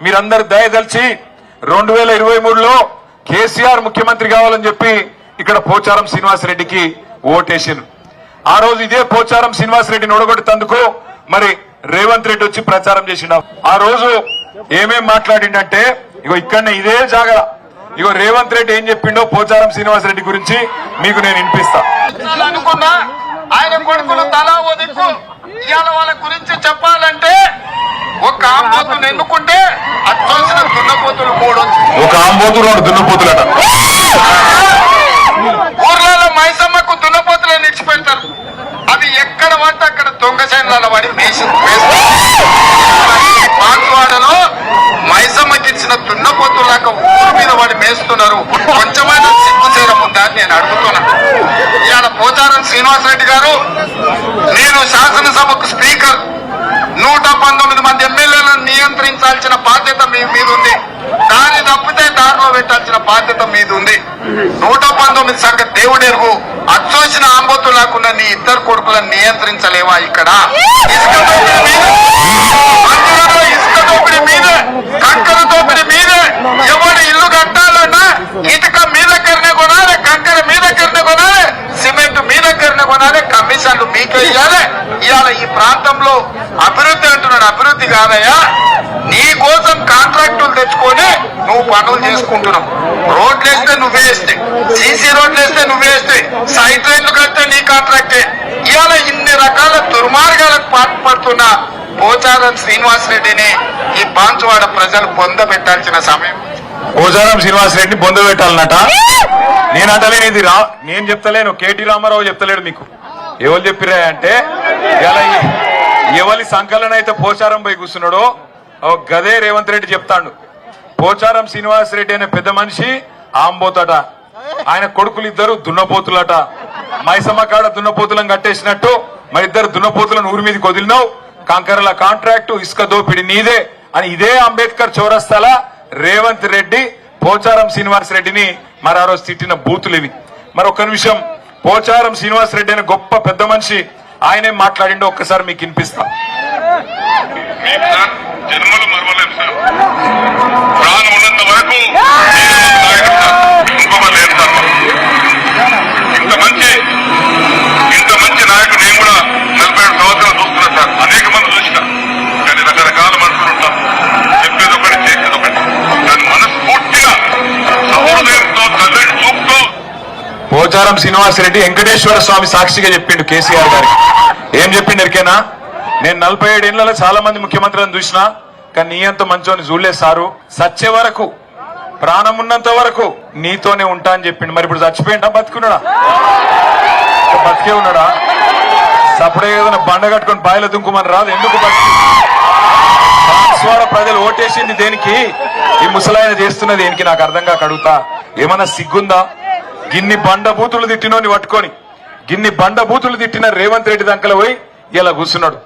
మీరందరు దయదలిచి రెండు వేల ఇరవై మూడులో కేసీఆర్ ముఖ్యమంత్రి కావాలని చెప్పి ఇక్కడ పోచారం శ్రీనివాసరెడ్డికి ఓటేషన్ ఆ రోజు ఇదే పోచారం శ్రీనివాసరెడ్డిని ఓడగొట్టేందుకు మరి రేవంత్ రెడ్డి వచ్చి ప్రచారం చేసిండు. ఆ రోజు ఏమేం మాట్లాడిండంటే ఇగో ఇక్కడనే ఇదే జాగ్రత్త ఇగో రేవంత్ రెడ్డి ఏం చెప్పిండో పోచారం శ్రీనివాసరెడ్డి గురించి మీకు నేను వినిపిస్తా. అనుకున్నా ఆయన కొడుకులు తలా ఓ ఇవాళ వాళ్ళ గురించి చెప్పాలంటే ఒక ఆంబోతులు ఎన్నుకుంటే అచ్చోసిన దున్నపోతులు మూడు. ఒక ఆంబోతు రెండు దున్నపోతులట. ఊర్లలో మైసమ్మకు దున్నపోతులను నిడిచిపెడతారు అవి ఎక్కడ పడితే అక్కడ దొంగ చేనులలో పడి పాకువాడలో మైసమ్మకి ఇచ్చిన దున్నపోతులాక ఊరు మీద వాడి మేస్తున్నారు. కొంచెమైనా సిగ్గు అని నేను అడుగుతున్నా. ఇవాళ పోచారం శ్రీనివాసరెడ్డి గారు నేను శాసనసభకు స్పీకర్. నూట పంతొమ్మిది మంది నియంత్రించాల్సిన బాధ్యత మీ మీద ఉంది దాన్ని తప్పితే దారిలో పెట్టాల్సిన బాధ్యత మీద ఉంది నూట పంతొమ్మిది సంఖ్య దేవుడెరుగు అచ్చోసిన ఆంబోతు ఆంబోతులాకున్న నీ ఇద్దరు కొడుకులను నియంత్రించలేవా ఇక్కడ? ఇసుక దోపిడి మీద. ఇసుక దోపిడీ మీద. కంకర దోపిడి మీద. ఎవరు ఇల్లు కట్టాలన్నా ఇటుక మీ దగ్గరనే కొనాలి కంకర మీ దగ్గరనే కొనాలి సిమెంట్ మీ దగ్గరనే కొనాలి కమిషన్లు మీకే ఇవ్వాలి ఇవాళ ఈ ప్రాంతంలో అభివృద్ధి అంటున్నాడు అభివృద్ధి కాదయ్యా. నీ కోసం కాంట్రాక్టులు తెచ్చుకొని నువ్వు పనులు చేసుకుంటున్నావు. రోడ్లు వేస్తే నువ్వే వేస్తే సీసీ రోడ్లు వేస్తే నువ్వే వేస్తే సైట్ రైన్లు కడితే నీ కాంట్రాక్టే. ఇవాళ ఇన్ని రకాల దుర్మార్గాలకు పాటుపడుతున్న పోచారం శ్రీనివాస్ రెడ్డిని ఈ బాన్సువాడ ప్రజలు పొందబెట్టాల్సిన సమయం. పోచారం శ్రీనివాసరెడ్డిని బొంద పెట్టాలన్నట? నేను అంటలేను ఇది రా నేను చెప్తలేను కేటీ రామారావు చెప్తలేడు మీకు. ఎవరు చెప్పిరా అంటే ఇలా ఎవరి సంకలన అయితే పోచారం పోయి కూర్చున్నాడో ఓ గదే రేవంత్ రెడ్డి చెప్తాడు. పోచారం శ్రీనివాస్ రెడ్డి అనే పెద్ద మనిషి ఆంబోతట. ఆయన కొడుకులు ఇద్దరు దున్నపోతులట. మైసమ్మ కాడ దున్నపోతులను కట్టేసినట్టు మరి ఇద్దరు దున్నపోతులను ఊరి మీదకి వదిలినావు. కంకరల కాంట్రాక్టు ఇసుక దోపిడి నీదే అని ఇదే అంబేద్కర్ చౌరస్తాల రేవంత్ రెడ్డి పోచారం శ్రీనివాస్ రెడ్డిని మరి ఆ రోజు తిట్టిన బూతులు ఇవి మరి ఒక్క నిమిషం పోచారం శ్రీనివాస్ రెడ్డి అనే గొప్ప పెద్ద మనిషి ఆయనే మాట్లాడిండో ఒక్కసారి మీకు వినిపిస్తా పోచారం శ్రీనివాసరెడ్డి వెంకటేశ్వర స్వామి సాక్షిగా చెప్పిండు కేసీఆర్ గారికి. ఏం చెప్పిండు ఎరికేనా? నేను నలభై ఏడేళ్ళలో చాలా మంది ముఖ్యమంత్రులను చూసినా కానీ నీ అంత మంచోని చూడలేదు సారు. సచ్చే వరకు ప్రాణం ఉన్నంత వరకు నీతోనే ఉంటా అని చెప్పిండు. మరి ఇప్పుడు చచ్చిపోయిండా బతుకున్నాడా? బతికే ఉన్నాడా? సపడే ఏదైనా బండ కట్టుకొని బాయిల దుంకుమని రాదు. ఎందుకు బతికి? బాన్స్వాడ ప్రజలు ఓటేసింది దేనికి? ఈ ముసలాయన చేస్తున్నది దేనికి? నాకు అర్థం కాక అడుగుతా. ఏమన్నా సిగ్గుందా? గిన్ని బండ బూతులు తిట్టినోని పట్టుకొని గిన్ని బండ బూతులు తిట్టిన రేవంత్ రెడ్డి దంకల పోయి ఇలా కూర్చున్నాడు.